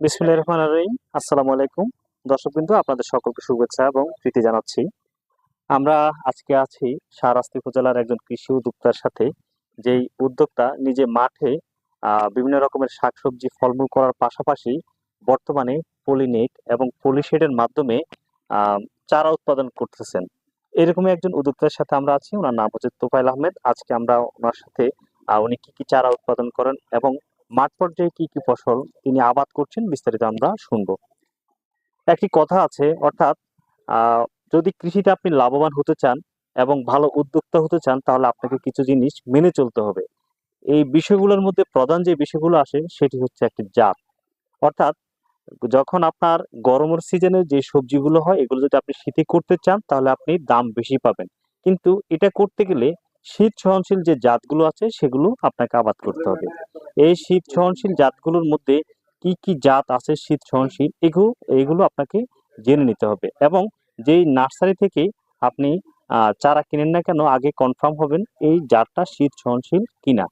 বিসমিল্লাহির রহমানির রহিম। আসসালামু আলাইকুম। দর্শক বিন্দু আপনাদের সকলকে শুভেচ্ছা এবং প্রীতি জানাচ্ছি। আমরা আজকে আছি শাহরাস্তি উপজেলার একজন কৃষি উদ্যোক্তার সাথে, যেই উদ্যোক্তা নিজে মাঠে বিভিন্ন রকমের শাকসবজি ফলমূল করার পাশাপাশি বর্তমানে পলিনেট এবং পলিশেডের মাধ্যমে চারা উৎপাদন করতেছেন। এরকমই একজন উদ্যোক্তার সাথে আমরা আছি। ওনার নাম হচ্ছে তোফাইল আহমেদ। আজকে আমরা ওনার সাথে উনি কি কি চারা উৎপাদন করেন এবং মাঠ পর্যায়ে কি কি ফসল তিনি আবাদ করছেন বিস্তারিত আমরা শুনব। একটি কথা আছে, অর্থাৎ যদি কৃষিতে আপনি লাভবান হতে চান এবং ভালো উদ্যোক্তা হতে চান, তাহলে আপনাকে কিছু জিনিস মেনে চলতে হবে। এই বিষয়গুলোর মধ্যে প্রধান যে বিষয়গুলো আসে, সেটি হচ্ছে একটি জাত। অর্থাৎ, যখন আপনার গরমের সিজনে যে সবজিগুলো হয়, এগুলো যদি আপনি শীতে করতে চান, তাহলে আপনি দাম বেশি পাবেন। কিন্তু এটা করতে গেলে শীত সহনশীল যে জাতগুলো আছে, সেগুলো আপনাকে আবাদ করতে হবে। এই শীত সহনশীল জাতগুলোর মধ্যে কি কি জাত আছে শীত সহনশীল এগুলো এগুলো আপনাকে জেনে নিতে হবে এবং যেই নার্সারি থেকে আপনি চারা কিনেন না কেন, আগে কনফার্ম হবেন এই জাতটা শীত সহনশীল কিনা।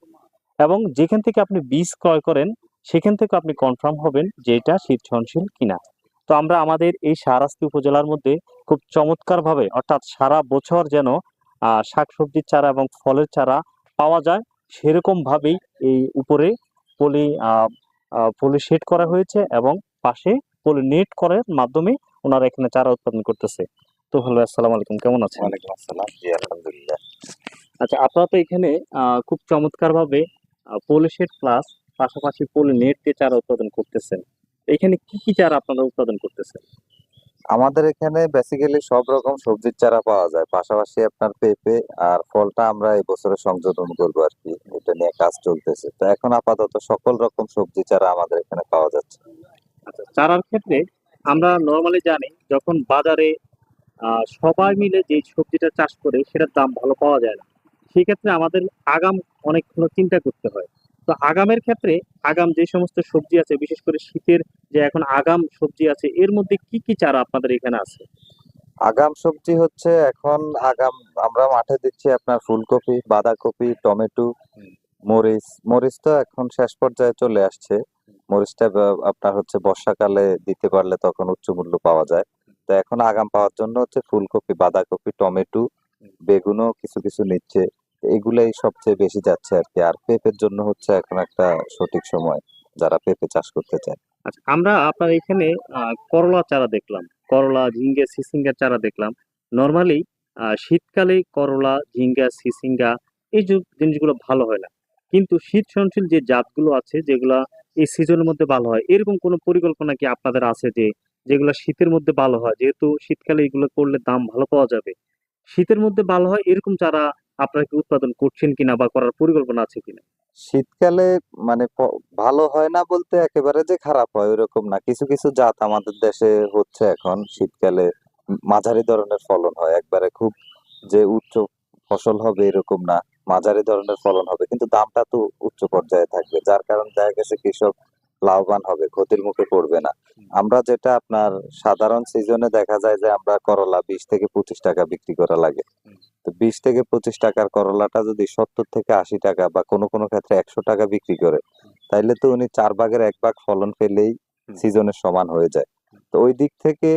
এবং যেখান থেকে আপনি বীজ ক্রয় করেন, সেখান থেকে আপনি কনফার্ম হবেন যে এটা শীত সহনশীল কিনা। তো আমরা আমাদের এই সারাস্তি উপজেলার মধ্যে খুব চমৎকারভাবে, অর্থাৎ সারা বছর যেন শাকসবজির চারা এবং ফলের চারা পাওয়া যায়। সেরকম ভাবেই এই উপরে পলি পলি শেড করা হয়েছে এবং পাশে পলি নেট করার মাধ্যমে ওনারা এখানে চারা উৎপাদন করতেছে। তো হ্যালো আসসালামু আলাইকুম কেমন আছেন? ওয়ালাইকুম আসসালাম জি আলহামদুলিল্লাহ। আচ্ছা আপনারা তো এখানে আহ, খুব চমৎকার ভাবে পলি শেড প্লাস পাশাপাশি পলি নেট দিয়ে চারা উৎপাদন করতেছেন। এখানে কি কি চারা আপনারা উৎপাদন করতেছেন? আমাদের এখানে বেসিক্যালি সব রকম সবজির চারা পাওয়া যায়। পাশাপাশি আপনার পেঁপে আর ফলটা আমরা এই বছরে সংযোজন করব আর কি এটা নিয়ে কাজ চলতেছে। তো এখন আপাতত সকল রকম সবজি চারা আমাদের এখানে পাওয়া যাচ্ছে। আচ্ছা চারার ক্ষেত্রে আমরা নর্মালি জানি যখন বাজারে সবাই মিলে যে সবজিটা চাষ করে সেটার দাম ভালো পাওয়া যায় না। সেক্ষেত্রে আমাদের আগাম অনেকগুলো চিন্তা করতে হয়। তো আগামের ক্ষেত্রে আগাম যে সমস্ত সবজি আছে বিশেষ করে শীতের যে এখন আগাম সবজি আছে এর মধ্যে কি কি চারা আপনাদের এখানে আছে? আগাম সবজি হচ্ছে এখন আগাম আমরা মাঠে দিচ্ছি আপনার ফুলকপি বাঁধাকপি টমেটো মরিচ মরিচ তো এখন শেষ পর্যায়ে চলে আসছে। মরিচটা আপনার হচ্ছে বর্ষাকালে দিতে পারলে তখন উচ্চ মূল্য পাওয়া যায়। তো এখন আগাম পাওয়ার জন্য হচ্ছে ফুলকপি বাঁধাকপি টমেটো বেগুনও কিছু কিছু নিচ্ছে। এগুলাই সবচেয়ে বেশি যাচ্ছে আর কি আর পেঁপের জন্য হচ্ছে এখন একটা সঠিক সময় যারা পেঁপে চাষ করতে চায়। আচ্ছা আমরা আপনার এখানে করলা চারা দেখলাম। করলা, ঝিঙ্গা সিসিঙ্গার চারা দেখলাম। নর্মালি শীতকালে করলা, ঝিঙ্গা, সিসিঙ্গা এই জিনিসগুলো ভালো হয় না। কিন্তু শীত সহনশীল যে জাতগুলো আছে, যেগুলা এই সিজনের মধ্যে ভালো হয়, এরকম কোনো পরিকল্পনা কি আপনাদের আছে যে, যেগুলো শীতের মধ্যে ভালো হয়? যেহেতু শীতকালে এগুলো করলে দাম ভালো পাওয়া যাবে। শীতের মধ্যে ভালো হয়, এরকম চারা আপনারা কি উৎপাদন করছেন কিনা বা করার পরিকল্পনা আছে কিনা? শীতকালে মানে ভালো হয় না বলতে একেবারে যে খারাপ হয় ওইরকম না। কিছু কিছু জাত আমাদের দেশে হচ্ছে এখন শীতকালে মাঝারি ধরনের ফলন হয়। একবারে খুব যে উচ্চ ফসল হবে এরকম না মাঝারি ধরনের ফলন হবে। কিন্তু দামটা তো উচ্চ পর্যায়ে থাকবে। যার কারণে দেখা গেছে কৃষক লাভবান হবে ক্ষতির মুখে পড়বে না। আমরা যেটা আপনার সাধারণ সিজনে দেখা যায় যে আমরা করলা বিশ থেকে পঁচিশ টাকা বিক্রি করা লাগে। তো বিশ থেকে পঁচিশ টাকার করলাটা যদি সত্তর থেকে আশি টাকা বা কোনো কোনো ক্ষেত্রে একশো টাকা বিক্রি করে তাইলে তো উনি চার ভাগের এক ভাগ ফলন পেলেই। সিজনের সমান হয়ে যায়। তো ওই দিক থেকে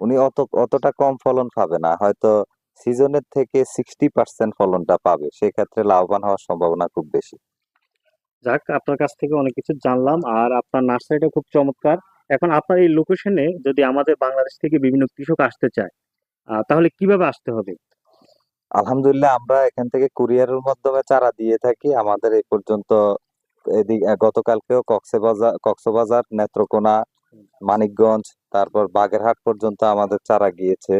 উনি অত অতটা কম ফলন পাবে না হয়তো সিজনের থেকে সিক্সটি পার্সেন্ট ফলনটা পাবে সেক্ষেত্রে লাভবান হওয়ার সম্ভাবনা খুব বেশি। যাক আপনার কাছ থেকে অনেক কিছু জানলাম আর আপনার নার্সারিটা খুব চমৎকার। এখন আপনার এই লোকেশনে যদি আমাদের বাংলাদেশ থেকে বিভিন্ন কৃষক আসতে চায় তাহলে কীভাবে আসতে হবে? আলহামদুলিল্লাহ আমরা এখান থেকে কুরিয়ারের মাধ্যমে চারা দিয়ে থাকি। আমাদের এই পর্যন্ত এদিক গতকালকেও কক্সবাজার কক্সবাজার নেত্রকোনা মানিকগঞ্জ তারপর বাগেরহাট পর্যন্ত আমাদের চারা গিয়েছে।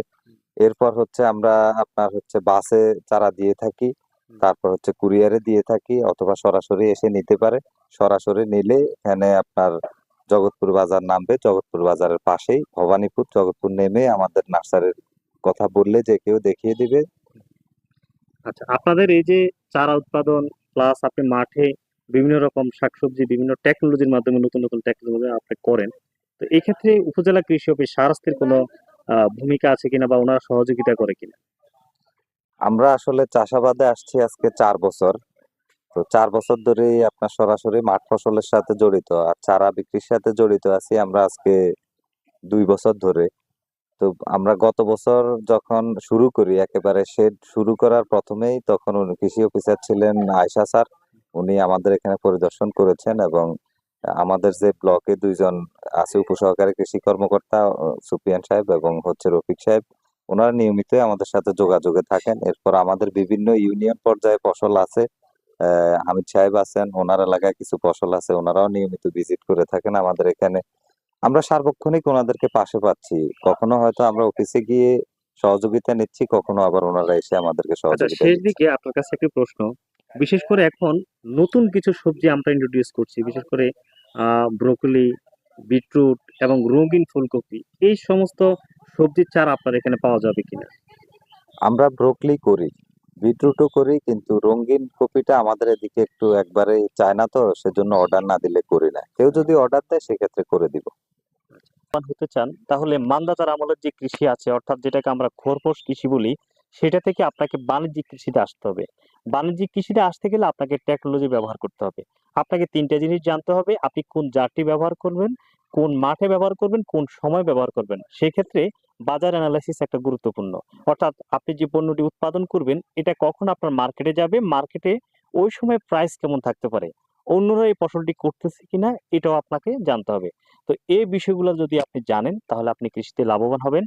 এরপর হচ্ছে আমরা আপনার হচ্ছে বাসে চারা দিয়ে থাকি তারপর হচ্ছে কুরিয়ারে দিয়ে থাকি অথবা সরাসরি এসে নিতে পারে। সরাসরি নিলে এখানে আপনার জগৎপুর বাজার নামবে জগৎপুর বাজারের পাশেই ভবানীপুর জগৎপুর নেমে আমাদের নার্সারির কথা বললে যে কেউ দেখিয়ে দিবে। আচ্ছা আপনাদের এই যে চারা উৎপাদন প্লাস আপনি মাঠে বিভিন্ন রকম শাকসবজি, বিভিন্ন টেকনোলজির মাধ্যমে, নতুন নতুন টেকনোলজি আপনি করেন, তো এই ক্ষেত্রে উপজেলা কৃষি অফিস সারাস্তির কোনো ভূমিকা আছে কিনা বা ওনারা সহযোগিতা করে কিনা? আমরা আসলে চাষাবাদে আসছি আজকে চার বছর, তো চার বছর ধরেই আপনার সরাসরি মাঠ ফসলের সাথে জড়িত, আর চারা বিক্রির সাথে জড়িত আছি আমরা আজকে দুই বছর ধরে। তো আমরা গত বছর যখন শুরু করি, একেবারে শেড শুরু করার প্রথমেই তখন উনি কৃষি অফিসার ছিলেন আয়শা স্যার। উনি আমাদের এখানে পরিদর্শন করেছেন এবং আমাদের যে ব্লকে দুইজন আছে উপসহকারী কৃষি কর্মকর্তা সুপিয়ান সাহেব এবং হচ্ছে রফিক সাহেব, ওনারা নিয়মিত আমাদের সাথে যোগাযোগে থাকেন। এরপর আমাদের বিভিন্ন ইউনিয়ন পর্যায়ে ফসল আছে হামিদ সাহেব আছেন, ওনার এলাকায় কিছু ফসল আছে, ওনারাও নিয়মিত ভিজিট করে থাকেন আমাদের এখানে। আমরা সার্বক্ষণিক ওনাদেরকে পাশে পাচ্ছি। কখনো হয়তো আমরা অফিসে গিয়ে সহযোগিতা নিচ্ছি কখনো আবার ওনারা এসে আমাদেরকে আচ্ছা সহযোগিতা শেষ দিকে আপনার কাছে একটি প্রশ্ন। বিশেষ করে এখন নতুন কিছু সবজি আমরা ইন্ট্রোডিউস করছি বিশেষ করে ব্রোকলি বিটরুট এবং রঙিন ফুলকপি। এই সমস্ত সবজির চারা আপনার এখানে পাওয়া যাবে কিনা? আমরা ব্রোকলি করি বিটরুটও করি কিন্তু রঙিন কপিটা আমাদের এদিকে একটু একবারে চায় না তো সেজন্য অর্ডার না দিলে করি না। কেউ যদি অর্ডার দেয় সেক্ষেত্রে করে দিব। হতে চান, তাহলে মান্দাতার আমলের যে কৃষি আছে, অর্থাৎ যেটাকে আমরা খোরপোশ কৃষি বলি, সেটা থেকে আপনাকে বাণিজ্যিক কৃষিতে আসতে হবে। বাণিজ্যিক কৃষিতে আসতে গেলে আপনাকে টেকনোলজি ব্যবহার করতে হবে। আপনাকে তিনটা জিনিস জানতে হবে, আপনি কোন জাতটি ব্যবহার করবেন, কোন মাঠে ব্যবহার করবেন, কোন সময় ব্যবহার করবেন। সেক্ষেত্রে বাজার অ্যানালাইসিস একটা গুরুত্বপূর্ণ। অর্থাৎ আপনি যে পণ্যটি উৎপাদন করবেন, এটা কখন আপনার মার্কেটে যাবে, মার্কেটে ওই সময় প্রাইস কেমন থাকতে পারে, অন্যরা এই ফসলটি করতেছে কিনা, এটাও আপনাকে জানতে হবে। তো এই বিষয়গুলো যদি আপনি জানেন তাহলে আপনি কৃষিতে লাভবান হবেন।